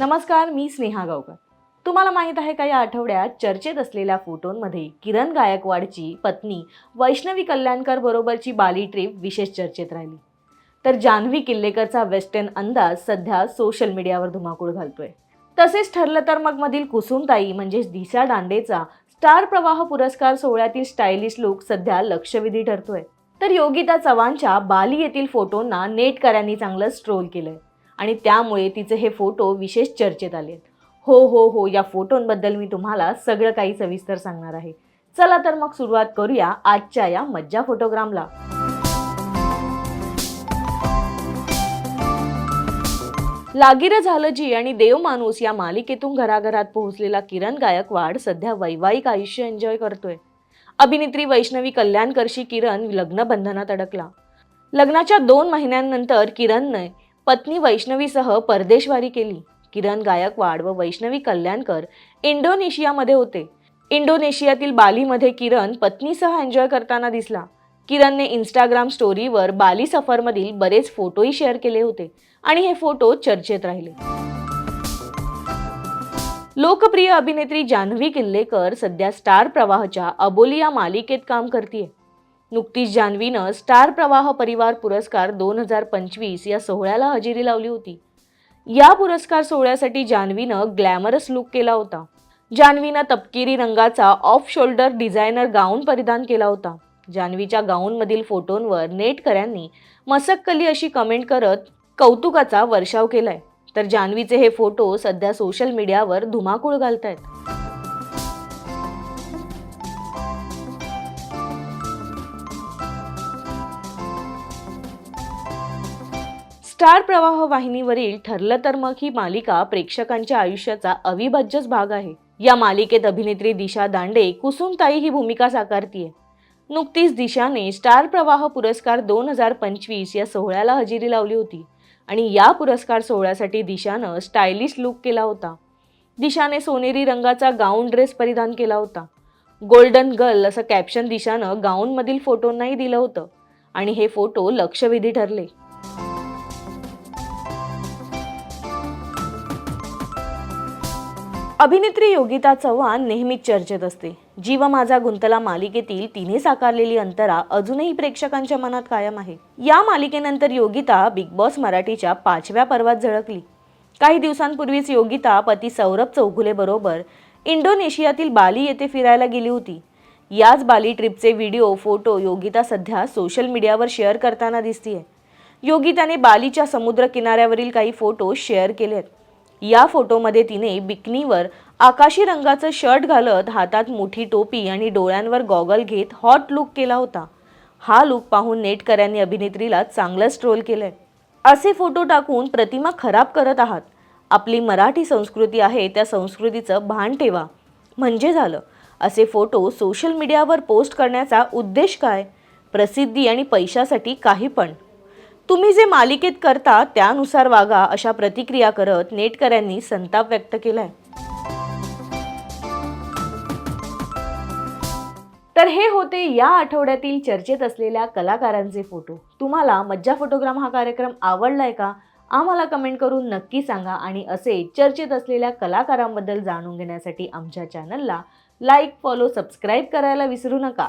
नमस्कार मी स्नेहा गावकर. तुम्हाला माहीत आहे का या आठवड्यात चर्चेत असलेल्या फोटोंमध्ये किरण गायकवाडची पत्नी वैष्णवी कल्याणकर बरोबरची बाली ट्रिप विशेष चर्चेत राहिली. तर जान्हवी किल्लेकरचा वेस्टर्न अंदाज सध्या सोशल मीडियावर धुमाकूळ घालतोय. तसेच ठरलं तर मग मधील कुसुमताई म्हणजेच दिशा दांडेचा स्टार प्रवाह पुरस्कार सोहळ्यातील स्टायलिश लुक सध्या लक्षवेधी ठरतोय. तर योगिता चव्हाणच्या बाली येथील फोटोंना नेटकऱ्यांनी चांगलं स्ट्रोल केलंय. आणि त्यामुळे तिचे हे फोटो विशेष चर्चेत आले हो हो हो या फोटोंबद्दल मी तुम्हाला सगळं काही सविस्तर सांगणार आहे. चला तर मग सुरुवात करूया आजच्या या मज्जा फोटोग्रामला. लागिर झालं जी आणि देव माणूस या मालिकेतून घराघरात पोहोचलेला किरण गायकवाड सध्या वैवाहिक आयुष्य एन्जॉय करतोय. अभिनेत्री वैष्णवी कल्याणकरशी किरण लग्नबंधनात अडकला. लग्नाच्या दोन महिन्यांनंतर किरणने पत्नी वैष्णवीसह परदेशवारी केली. किरण गायकवाड व वैष्णवी कल्याणकर इंडोनेशियामध्ये होते. इंडोनेशियातील बालीमध्ये किरण पत्नीसह एन्जॉय करताना दिसला. किरणने इंस्टाग्राम स्टोरीवर बाली सफरमधील बरेच फोटोही शेअर केले होते आणि हे फोटो चर्चेत राहिले. लोकप्रिय अभिनेत्री जान्हवी किल्लेकर सध्या स्टार प्रवाहच्या अबोली या मालिकेत काम करते नुकतीच जान्हवीनं स्टार प्रवाह परिवार पुरस्कार दोन हजार पंचवीस या सोहळ्याला हजेरी लावली होती. या पुरस्कार सोहळ्यासाठी जान्हवीनं ग्लॅमरस लुक केला होता. जान्हवीनं तपकिरी रंगाचा ऑफ शोल्डर डिझायनर गाऊन परिधान केला होता. जान्हवीच्या गाऊनमधील फोटोंवर नेटकऱ्यांनी मसक्कली अशी कमेंट करत कौतुकाचा वर्षाव केलाय. तर जान्हवीचे हे फोटो सध्या सोशल मीडियावर धुमाकूळ घालत आहेत स्टार प्रवाह वाहिनीवरील ठरलं तर मग ही मालिका प्रेक्षकांच्या आयुष्याचा अविभाज्यच भाग आहे. या मालिकेत अभिनेत्री दिशा दांडे कुसुमताई ही भूमिका साकारतीये. नुकतीच दिशाने स्टार प्रवाह पुरस्कार दोन हजार पंचवीस या सोहळ्याला हजेरी लावली होती आणि या पुरस्कार सोहळ्यासाठी दिशानं स्टायलिश लुक केला होता. दिशाने सोनेरी रंगाचा गाऊन ड्रेस परिधान केला होता. गोल्डन गर्ल असं कॅप्शन दिशानं गाऊनमधील फोटोंनाही दिलं होतं आणि हे फोटो लक्षवेधी ठरले. अभिनेत्री योगिता चव्हाण नेहमीच चर्चेत असते. जीव माझा गुंतला मालिकेतील तिने साकारलेली अंतरा अजूनही प्रेक्षकांच्या मनात कायम आहे. या मालिकेनंतर योगिता बिग बॉस मराठीच्या पाचव्या पर्वात झळकली. काही दिवसांपूर्वीच योगिता पती सौरभ चौघुले बरोबर इंडोनेशियातील बाली येथे फिरायला गेली होती. याच बाली ट्रिपचे व्हिडिओ फोटो योगिता सध्या सोशल मीडियावर शेअर करताना दिसतीये. योगिताने बालीच्या समुद्र किनाऱ्यावरील काही फोटो शेअर केलेत. या फोटोमध्ये तिने बिकनीवर आकाशी रंगाचं शर्ट घालत हातात मोठी टोपी आणि डोळ्यांवर गॉगल घेत हॉट लुक केला होता. हा लुक पाहून नेटकऱ्यांनी अभिनेत्रीला चांगलंच ट्रोल केलंय. असे फोटो टाकून प्रतिमा खराब करत आहात. आपली मराठी संस्कृती आहे त्या संस्कृतीचं भान ठेवा. म्हणजे झालं. असे फोटो सोशल मीडियावर पोस्ट करण्याचा उद्देश काय? प्रसिद्धी आणि पैशासाठी काही पण. तुम्ही जे मालिकेत करता त्यानुसार वागा अशा प्रतिक्रिया करत नेटकऱ्यांनी संताप व्यक्त केलाय. तर हे होते या आठवड्यातील चर्चेत असलेल्या कलाकारांचे फोटो. तुम्हाला मज्जा फोटोग्राम हा कार्यक्रम आवडलाय का? आम्हाला कमेंट करून नक्की सांगा आणि असे चर्चेत असलेल्या कलाकारांबद्दल जाणून घेण्यासाठी आमच्या चॅनलला लाईक फॉलो सबस्क्राईब करायला विसरू नका.